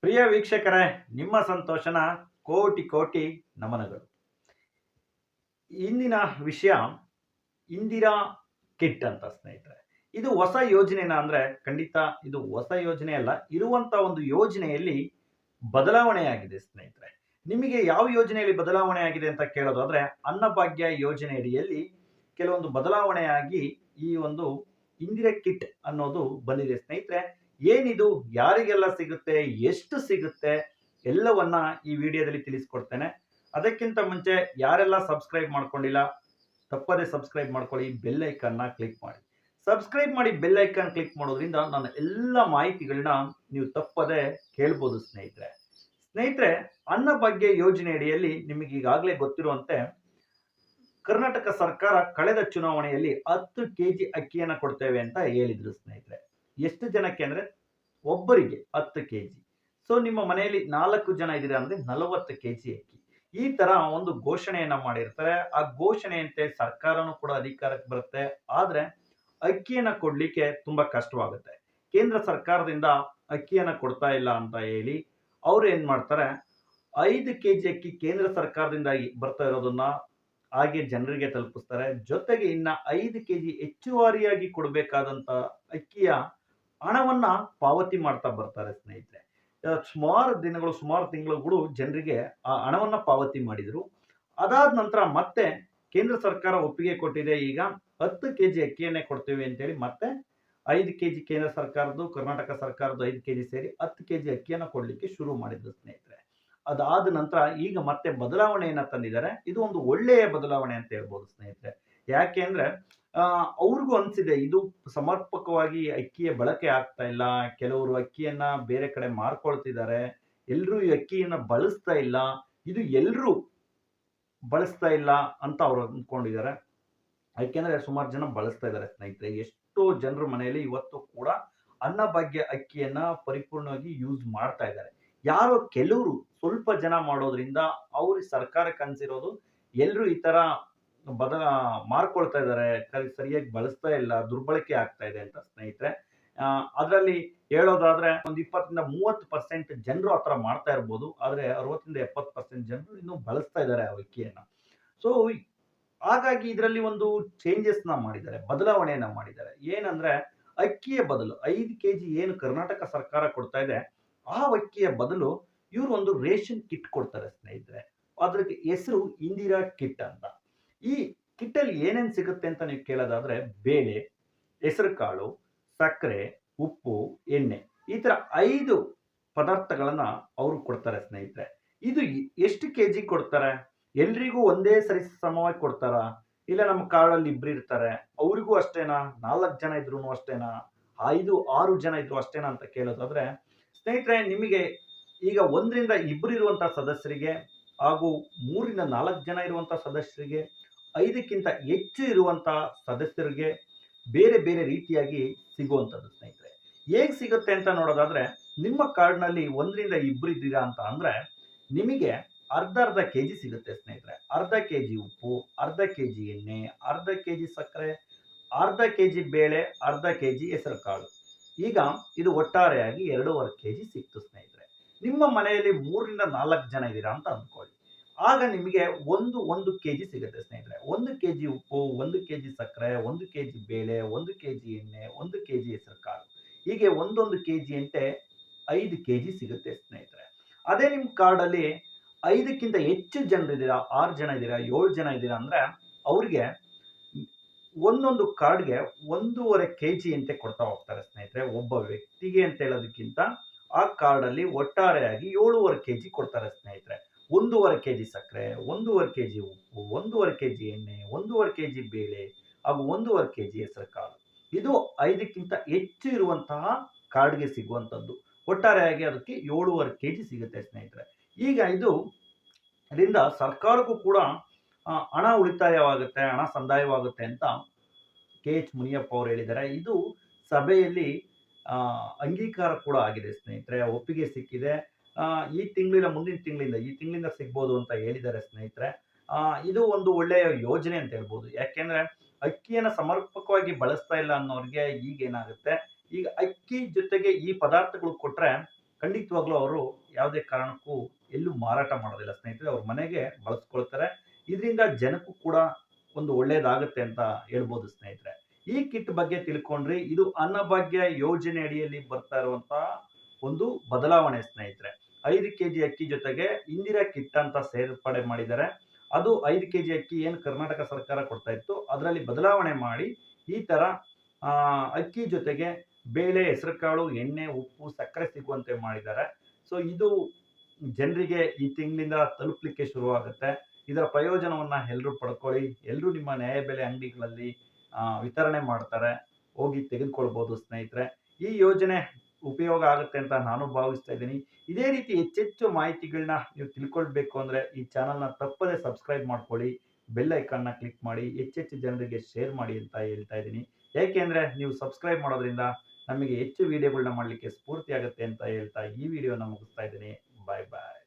ಪ್ರಿಯ ವೀಕ್ಷಕರೇ, ನಿಮ್ಮ ಸಂತೋಷನ ಕೋಟಿ ಕೋಟಿ ನಮನಗಳು. ಇಂದಿನ ವಿಷಯ ಇಂದಿರಾ ಕಿಟ್ ಅಂತ ಸ್ನೇಹಿತರೆ. ಇದು ಹೊಸ ಯೋಜನೆನ ಅಂದ್ರೆ ಖಂಡಿತ ಇದು ಹೊಸ ಯೋಜನೆ ಅಲ್ಲ, ಇರುವಂತ ಒಂದು ಯೋಜನೆಯಲ್ಲಿ ಬದಲಾವಣೆಯಾಗಿದೆ ಸ್ನೇಹಿತರೆ. ನಿಮಗೆ ಯಾವ ಯೋಜನೆಯಲ್ಲಿ ಬದಲಾವಣೆ ಆಗಿದೆ ಅಂತ ಕೇಳೋದಾದ್ರೆ, ಅನ್ನಭಾಗ್ಯ ಯೋಜನೆ ಅಡಿಯಲ್ಲಿ ಕೆಲವೊಂದು ಬದಲಾವಣೆಯಾಗಿ ಈ ಒಂದು ಇಂದಿರಾ ಕಿಟ್ ಅನ್ನೋದು ಬಂದಿದೆ. ಸ್ನೇಹಿತರೆ, ಏನಿದು, ಯಾರಿಗೆಲ್ಲ ಸಿಗುತ್ತೆ, ಎಷ್ಟು ಸಿಗುತ್ತೆ, ಎಲ್ಲವನ್ನ ಈ ವಿಡಿಯೋದಲ್ಲಿ ತಿಳಿಸ್ಕೊಡ್ತೇನೆ. ಅದಕ್ಕಿಂತ ಮುಂಚೆ ಯಾರೆಲ್ಲ ಸಬ್ಸ್ಕ್ರೈಬ್ ಮಾಡ್ಕೊಂಡಿಲ್ಲ, ತಪ್ಪದೇ ಸಬ್ಸ್ಕ್ರೈಬ್ ಮಾಡ್ಕೊಳ್ಳಿ, ಬೆಲ್ ಐಕನ್ನ ಕ್ಲಿಕ್ ಮಾಡಿ. ಸಬ್ಸ್ಕ್ರೈಬ್ ಮಾಡಿ, ಬೆಲ್ ಐಕಾನ್ ಕ್ಲಿಕ್ ಮಾಡೋದ್ರಿಂದ ನನ್ನ ಎಲ್ಲ ಮಾಹಿತಿಗಳನ್ನ ನೀವು ತಪ್ಪದೆ ಕೇಳ್ಬೋದು ಸ್ನೇಹಿತರೆ. ಸ್ನೇಹಿತರೆ ಅನ್ನಭಾಗ್ಯ ಯೋಜನೆ ಅಡಿಯಲ್ಲಿ ನಿಮಗೆ ಈಗಾಗಲೇ ಗೊತ್ತಿರುವಂತೆ ಕರ್ನಾಟಕ ಸರ್ಕಾರ ಕಳೆದ ಚುನಾವಣೆಯಲ್ಲಿ ಹತ್ತು ಕೆ ಜಿ ಅಕ್ಕಿಯನ್ನು ಕೊಡ್ತೇವೆ ಅಂತ ಹೇಳಿದ್ರು ಸ್ನೇಹಿತರೆ. ಎಷ್ಟು ಜನಕ್ಕೆ ಅಂದ್ರೆ ಒಬ್ಬರಿಗೆ ಹತ್ತು ಕೆ ಜಿ ಸೊ ನಿಮ್ಮ ಮನೆಯಲ್ಲಿ ನಾಲ್ಕು ಜನ ಇದ್ದೀರಾ ಅಂದರೆ ನಲವತ್ತು ಕೆ ಜಿ ಅಕ್ಕಿ. ಈ ತರ ಒಂದು ಘೋಷಣೆಯನ್ನ ಮಾಡಿರ್ತಾರೆ. ಆ ಘೋಷಣೆಯಂತೆ ಸರ್ಕಾರನೂ ಕೂಡ ಅಧಿಕಾರಕ್ಕೆ ಬರುತ್ತೆ. ಆದ್ರೆ ಅಕ್ಕಿಯನ್ನ ಕೊಡ್ಲಿಕ್ಕೆ ತುಂಬಾ ಕಷ್ಟವಾಗುತ್ತೆ. ಕೇಂದ್ರ ಸರ್ಕಾರದಿಂದ ಅಕ್ಕಿಯನ್ನ ಕೊಡ್ತಾ ಇಲ್ಲ ಅಂತ ಹೇಳಿ ಅವ್ರು ಏನ್ ಮಾಡ್ತಾರೆ? ಐದು ಕೆ ಜಿ ಅಕ್ಕಿ ಕೇಂದ್ರ ಸರ್ಕಾರದಿಂದ ಬರ್ತಾ ಇರೋದನ್ನ ಹಾಗೆ ಜನರಿಗೆ ತಲುಪಿಸ್ತಾರೆ. ಜೊತೆಗೆ ಇನ್ನ ಐದು ಕೆಜಿ ಹೆಚ್ಚುವರಿಯಾಗಿ ಕೊಡಬೇಕಾದಂತ ಅಕ್ಕಿಯ ಹಣವನ್ನ ಪಾವತಿ ಮಾಡ್ತಾ ಬರ್ತಾರೆ ಸ್ನೇಹಿತರೆ. ಸುಮಾರು ದಿನಗಳು, ಸುಮಾರು ತಿಂಗಳುಗಳು ಜನರಿಗೆ ಆ ಹಣವನ್ನ ಪಾವತಿ ಮಾಡಿದ್ರು. ಅದಾದ ನಂತರ ಮತ್ತೆ ಕೇಂದ್ರ ಸರ್ಕಾರ ಒಪ್ಪಿಗೆ ಕೊಟ್ಟಿದೆ. ಈಗ ಹತ್ತು ಕೆ ಜಿ ಅಕ್ಕಿಯನ್ನೇ ಕೊಡ್ತೀವಿ ಅಂತೇಳಿ ಮತ್ತೆ ಐದು ಕೆ ಜಿ ಕೇಂದ್ರ ಸರ್ಕಾರದ್ದು, ಕರ್ನಾಟಕ ಸರ್ಕಾರದ್ದು ಐದು ಕೆಜಿ ಸೇರಿ ಹತ್ತು ಕೆ ಜಿ ಅಕ್ಕಿಯನ್ನು ಕೊಡಲಿಕ್ಕೆ ಶುರು ಮಾಡಿದ್ದು ಸ್ನೇಹಿತರೆ. ಅದಾದ ನಂತರ ಈಗ ಮತ್ತೆ ಬದಲಾವಣೆಯನ್ನ ತಂದಿದ್ದಾರೆ. ಇದು ಒಂದು ಒಳ್ಳೆಯ ಬದಲಾವಣೆ ಅಂತ ಹೇಳ್ಬೋದು ಸ್ನೇಹಿತರೆ. ಯಾಕೆ ಅಂದ್ರೆ ಅವ್ರಿಗೂ ಅನ್ಸಿದೆ, ಇದು ಸಮರ್ಪಕವಾಗಿ ಅಕ್ಕಿಯ ಬಳಕೆ ಆಗ್ತಾ ಇಲ್ಲ, ಕೆಲವರು ಅಕ್ಕಿಯನ್ನ ಬೇರೆ ಕಡೆ ಮಾರ್ಕೊಳ್ತಿದ್ದಾರೆ ಎಲ್ಲರೂ ಈ ಅಕ್ಕಿಯನ್ನ ಬಳಸ್ತಾ ಇಲ್ಲ, ಇದು ಎಲ್ಲರೂ ಬಳಸ್ತಾ ಇಲ್ಲ ಅಂತ ಅವ್ರು ಅಂದ್ಕೊಂಡಿದ್ದಾರೆ ಯಾಕೆಂದ್ರೆ ಸುಮಾರು ಜನ ಬಳಸ್ತಾ ಇದ್ದಾರೆ ಸ್ನೇಹಿತರೆ. ಎಷ್ಟೋ ಜನರ ಮನೆಯಲ್ಲಿ ಇವತ್ತು ಕೂಡ ಅನ್ನಭಾಗ್ಯ ಅಕ್ಕಿಯನ್ನ ಪರಿಪೂರ್ಣವಾಗಿ ಯೂಸ್ ಮಾಡ್ತಾ ಇದ್ದಾರೆ. ಯಾರೋ ಕೆಲವರು ಸ್ವಲ್ಪ ಜನ ಮಾಡೋದ್ರಿಂದ ಅವ್ರಿಗೆ ಸರ್ಕಾರ ಅನ್ಸಿರೋದು ಎಲ್ಲರೂ ಈ ತರ ಬದಲ ಮಾರ್ಕೊಳ್ತಾ ಇದ್ದಾರೆ ಕ- ಸರಿಯಾಗಿ ಬಳಸ್ತಾ ಇಲ್ಲ, ದುರ್ಬಳಕೆ ಆಗ್ತಾ ಇದೆ ಅಂತ ಸ್ನೇಹಿತರೆ. ಅದರಲ್ಲಿ ಹೇಳೋದಾದ್ರೆ ಒಂದು ಇಪ್ಪತ್ತರಿಂದ ಮೂವತ್ತು ಪರ್ಸೆಂಟ್ ಜನರು ಆ ಥರ ಮಾಡ್ತಾ ಇರ್ಬೋದು, ಆದರೆ ಅರವತ್ತರಿಂದ ಎಪ್ಪತ್ತು ಪರ್ಸೆಂಟ್ ಜನರು ಇನ್ನೂ ಬಳಸ್ತಾ ಇದ್ದಾರೆ ಆ ಅಕ್ಕಿಯನ್ನ ಸೊ ಹಾಗಾಗಿ ಇದರಲ್ಲಿ ಒಂದು ಚೇಂಜಸ್ನ ಮಾಡಿದ್ದಾರೆ, ಬದಲಾವಣೆಯನ್ನ ಮಾಡಿದ್ದಾರೆ. ಏನಂದ್ರೆ, ಅಕ್ಕಿಯ ಬದಲು ಐದು ಕೆಜಿ ಏನು ಕರ್ನಾಟಕ ಸರ್ಕಾರ ಕೊಡ್ತಾ ಇದೆ ಆ ಅಕ್ಕಿಯ ಬದಲು ಇವರು ಒಂದು ರೇಷನ್ ಕಿಟ್ ಕೊಡ್ತಾರೆ ಸ್ನೇಹಿತರೆ. ಅದಕ್ಕೆ ಹೆಸರು ಇಂದಿರಾ ಕಿಟ್ ಅಂತ. ಈ ಕಿಟ್ ಅಲ್ಲಿ ಏನೇನ್ ಸಿಗುತ್ತೆ ಅಂತ ನೀವು ಕೇಳೋದಾದ್ರೆ ಬೇಳೆ ಹೆಸರು ಕಾಳು ಸಕ್ಕರೆ, ಉಪ್ಪು, ಎಣ್ಣೆ ಈ ಥರ ಐದು ಪದಾರ್ಥಗಳನ್ನು ಅವರು ಕೊಡ್ತಾರೆ ಸ್ನೇಹಿತರೆ. ಇದು ಎಷ್ಟು ಕೆ ಜಿ ಕೊಡ್ತಾರೆ? ಎಲ್ರಿಗೂ ಒಂದೇ ಸರಿ ಸಮವಾಗಿ ಕೊಡ್ತಾರ? ಇಲ್ಲ ನಮ್ಮ ಕಾಡಲ್ಲಿ ಇಬ್ರು ಇರ್ತಾರೆ, ಅವ್ರಿಗೂ ಅಷ್ಟೇನಾ? ನಾಲ್ಕು ಜನ ಇದ್ರು ಅಷ್ಟೇನಾ? ಐದು, ಆರು ಜನ ಇದ್ರು ಅಷ್ಟೇನಾ ಅಂತ ಕೇಳೋದಾದ್ರೆ ಸ್ನೇಹಿತರೆ, ನಿಮಗೆ ಈಗ ಒಂದರಿಂದ ಇಬ್ಬರು ಇರುವಂತಹ ಸದಸ್ಯರಿಗೆ ಹಾಗೂ ಮೂರಿಂದ ನಾಲ್ಕು ಜನ ಇರುವಂಥ ಸದಸ್ಯರಿಗೆ, ಐದಕ್ಕಿಂತ ಹೆಚ್ಚು ಇರುವಂಥ ಸದಸ್ಯರಿಗೆ ಬೇರೆ ಬೇರೆ ರೀತಿಯಾಗಿ ಸಿಗುವಂಥದ್ದು ಸ್ನೇಹಿತರೆ. ಹೇಗೆ ಸಿಗುತ್ತೆ ಅಂತ ನೋಡೋದಾದ್ರೆ, ನಿಮ್ಮ ಕಾರ್ಡ್ನಲ್ಲಿ ಒಂದರಿಂದ ಇಬ್ಬರು ಇದ್ದೀರಾ ಅಂತ ಅಂದರೆ, ನಿಮಗೆ ಅರ್ಧ ಅರ್ಧ ಕೆ ಜಿ ಸಿಗುತ್ತೆ ಸ್ನೇಹಿತರೆ. ಅರ್ಧ ಕೆ ಜಿ ಉಪ್ಪು, ಅರ್ಧ ಕೆ ಜಿ ಎಣ್ಣೆ, ಅರ್ಧ ಕೆ ಜಿ ಸಕ್ಕರೆ, ಅರ್ಧ ಕೆ ಜಿ ಬೇಳೆ, ಅರ್ಧ ಕೆ ಜಿ ಹೆಸರು ಕಾಳು ಈಗ ಇದು ಒಟ್ಟಾರೆಯಾಗಿ ಎರಡೂವರೆ ಕೆ ಜಿ ಸಿಕ್ತು ಸ್ನೇಹಿತರೆ. ನಿಮ್ಮ ಮನೆಯಲ್ಲಿ ಮೂರರಿಂದ ನಾಲ್ಕು ಜನ ಇದ್ದೀರಾ ಅಂತ ಅಂದ್ಕೊಳ್ಳಿ. ಆಗ ನಿಮಗೆ ಒಂದು ಒಂದು ಕೆ ಜಿ ಸಿಗುತ್ತೆ ಸ್ನೇಹಿತರೆ. ಒಂದು ಕೆ ಜಿ ಉಪ್ಪು, ಒಂದು ಕೆ ಜಿ ಸಕ್ಕರೆ, ಒಂದು ಕೆ ಜಿ ಬೇಳೆ, ಒಂದು ಕೆ ಜಿ ಎಣ್ಣೆ, ಒಂದು ಕೆ ಜಿ ಹೆಸರು ಹೀಗೆ ಒಂದೊಂದು ಕೆ ಜಿ ಅಂತೆ ಐದು ಕೆ ಜಿ ಸಿಗುತ್ತೆ ಸ್ನೇಹಿತರೆ. ಅದೇ ನಿಮ್ಮ ಕಾರ್ಡಲ್ಲಿ ಐದಕ್ಕಿಂತ ಹೆಚ್ಚು ಜನರಿದ್ದೀರಾ, ಆರು ಜನ ಇದ್ದೀರಾ, ಏಳು ಜನ ಇದ್ದೀರಾ ಅಂದರೆ ಅವ್ರಿಗೆ ಒಂದೊಂದು ಕಾರ್ಡ್ಗೆ ಒಂದೂವರೆ ಕೆ ಜಿ ಅಂತೆ ಕೊಡ್ತಾ ಹೋಗ್ತಾರೆ ಸ್ನೇಹಿತರೆ. ಒಬ್ಬ ವ್ಯಕ್ತಿಗೆ ಅಂತ ಹೇಳೋದಕ್ಕಿಂತ ಆ ಕಾರ್ಡಲ್ಲಿ ಒಟ್ಟಾರೆಯಾಗಿ ಏಳುವರೆ ಕೆ ಜಿ ಕೊಡ್ತಾರೆ ಸ್ನೇಹಿತರೆ. ಒಂದೂವರೆ ಕೆ ಜಿ ಸಕ್ಕರೆ, ಒಂದೂವರೆ ಕೆ ಜಿ ಉಪ್ಪು, ಒಂದೂವರೆ ಕೆ ಜಿ ಎಣ್ಣೆ, ಒಂದೂವರೆ ಕೆ ಜಿ ಬೇಳೆ, ಹಾಗೂ ಒಂದೂವರೆ ಕೆ ಜಿ ಹೆಸರು ಕಾಳು. ಇದು ಐದಕ್ಕಿಂತ ಹೆಚ್ಚು ಇರುವಂತಹ ಕಾರ್ಡ್ಗೆ ಸಿಗುವಂಥದ್ದು. ಒಟ್ಟಾರೆಯಾಗಿ ಅದಕ್ಕೆ ಏಳುವರೆ ಕೆ ಜಿ ಸಿಗುತ್ತೆ ಸ್ನೇಹಿತರೆ. ಈಗ ಇದು ಇದರಿಂದ ಸರ್ಕಾರಕ್ಕೂ ಕೂಡ ಹಣ ಉಳಿತಾಯವಾಗುತ್ತೆ, ಹಣ ಸಂದಾಯವಾಗುತ್ತೆ ಅಂತ ಕೆ ಎಚ್ ಮುನಿಯಪ್ಪ ಅವರು ಹೇಳಿದ್ದಾರೆ. ಇದು ಸಭೆಯಲ್ಲಿ ಅಂಗೀಕಾರ ಕೂಡ ಆಗಿದೆ ಸ್ನೇಹಿತರೆ, ಒಪ್ಪಿಗೆ ಸಿಕ್ಕಿದೆ. ಈ ತಿಂಗಳಿನ ಮುಂದಿನ ತಿಂಗಳಿಂದ, ಈ ತಿಂಗಳಿಂದ ಸಿಗ್ಬೋದು ಅಂತ ಹೇಳಿದ್ದಾರೆ ಸ್ನೇಹಿತರೆ. ಇದು ಒಂದು ಒಳ್ಳೆಯ ಯೋಜನೆ ಅಂತ ಹೇಳ್ಬೋದು. ಯಾಕೆಂದ್ರೆ, ಅಕ್ಕಿಯನ್ನು ಸಮರ್ಪಕವಾಗಿ ಬಳಸ್ತಾ ಇಲ್ಲ ಅನ್ನೋರಿಗೆ ಈಗ ಏನಾಗುತ್ತೆ? ಈಗ ಅಕ್ಕಿ ಜೊತೆಗೆ ಈ ಪದಾರ್ಥಗಳು ಕೊಟ್ರೆ ಖಂಡಿತವಾಗ್ಲೂ ಅವರು ಯಾವುದೇ ಕಾರಣಕ್ಕೂ ಎಲ್ಲೂ ಮಾರಾಟ ಮಾಡೋದಿಲ್ಲ ಸ್ನೇಹಿತರೆ. ಅವ್ರ ಮನೆಗೆ ಬಳಸ್ಕೊಳ್ತಾರೆ. ಇದರಿಂದ ಜನಕ್ಕೂ ಕೂಡ ಒಂದು ಒಳ್ಳೇದಾಗುತ್ತೆ ಅಂತ ಹೇಳ್ಬೋದು ಸ್ನೇಹಿತರೆ. ಈ ಕಿಟ್ ಬಗ್ಗೆ ತಿಳ್ಕೊಂಡ್ರಿ, ಇದು ಅನ್ನಭಾಗ್ಯ ಯೋಜನೆ ಅಡಿಯಲ್ಲಿ ಬರ್ತಾ ಇರುವಂತ ಒಂದು ಬದಲಾವಣೆ ಸ್ನೇಹಿತರೆ. ಐದು ಕೆಜಿ ಅಕ್ಕಿ ಜೊತೆಗೆ ಇಂದಿರಾ ಕಿಟ್ ಅಂತ ಸೇರ್ಪಡೆ ಮಾಡಿದ್ದಾರೆ. ಅದು ಐದು ಕೆಜಿ ಅಕ್ಕಿ ಏನು ಕರ್ನಾಟಕ ಸರ್ಕಾರ ಕೊಡ್ತಾ ಇತ್ತು ಅದರಲ್ಲಿ ಬದಲಾವಣೆ ಮಾಡಿ ಈ ತರ ಅಕ್ಕಿ ಜೊತೆಗೆ ಬೇಳೆ, ಹೆಸರುಕಾಳು, ಎಣ್ಣೆ, ಉಪ್ಪು, ಸಕ್ಕರೆ ಸಿಗುವಂತೆ ಮಾಡಿದ್ದಾರೆ. ಸೊ ಇದು ಜನರಿಗೆ ಈ ತಿಂಗಳಿಂದ ತಲುಪಲಿಕ್ಕೆ ಶುರುವಾಗುತ್ತೆ. ಇದರ ಪ್ರಯೋಜನವನ್ನ ಎಲ್ಲರೂ ಪಡ್ಕೊಳ್ಳಿ ಎಲ್ಲರೂ ನಿಮ್ಮ ನ್ಯಾಯಬೆಲೆ ಅಂಗಡಿಗಳಲ್ಲಿ ವಿತರಣೆ ಮಾಡ್ತಾರೆ, ಹೋಗಿ ತೆಗೆದುಕೊಳ್ಬೋದು ಸ್ನೇಹಿತರೆ. ಈ ಯೋಜನೆ ಉಪಯೋಗ ಆಗುತ್ತೆ ಅಂತ ನಾನು ಭಾವಿಸ್ತಾ ಇದ್ದೀನಿ. ಇದೇ ರೀತಿ ಹೆಚ್ಚೆಚ್ಚು ಮಾಹಿತಿಗಳನ್ನ ನೀವು ತಿಳ್ಕೊಳ್ಬೇಕು ಅಂದ್ರೆ ಈ ಚಾನಲ್ನ ತಪ್ಪದೇ ಸಬ್ಸ್ಕ್ರೈಬ್ ಮಾಡ್ಕೊಳ್ಳಿ, ಬೆಲ್ ಐಕಾನ್ನ ಕ್ಲಿಕ್ ಮಾಡಿ, ಹೆಚ್ಚೆಚ್ಚು ಜನರಿಗೆ ಶೇರ್ ಮಾಡಿ ಅಂತ ಹೇಳ್ತಾ ಇದ್ದೀನಿ. ಯಾಕೆಂದ್ರೆ ನೀವು ಸಬ್ಸ್ಕ್ರೈಬ್ ಮಾಡೋದ್ರಿಂದ ನಮಗೆ ಹೆಚ್ಚು ವಿಡಿಯೋಗಳನ್ನ ಮಾಡಲಿಕ್ಕೆ ಸ್ಫೂರ್ತಿ ಆಗುತ್ತೆ ಅಂತ ಹೇಳ್ತಾ ಈ ವಿಡಿಯೋನ ಮುಗಿಸ್ತಾ ಇದ್ದೀನಿ. ಬಾಯ್ ಬಾಯ್.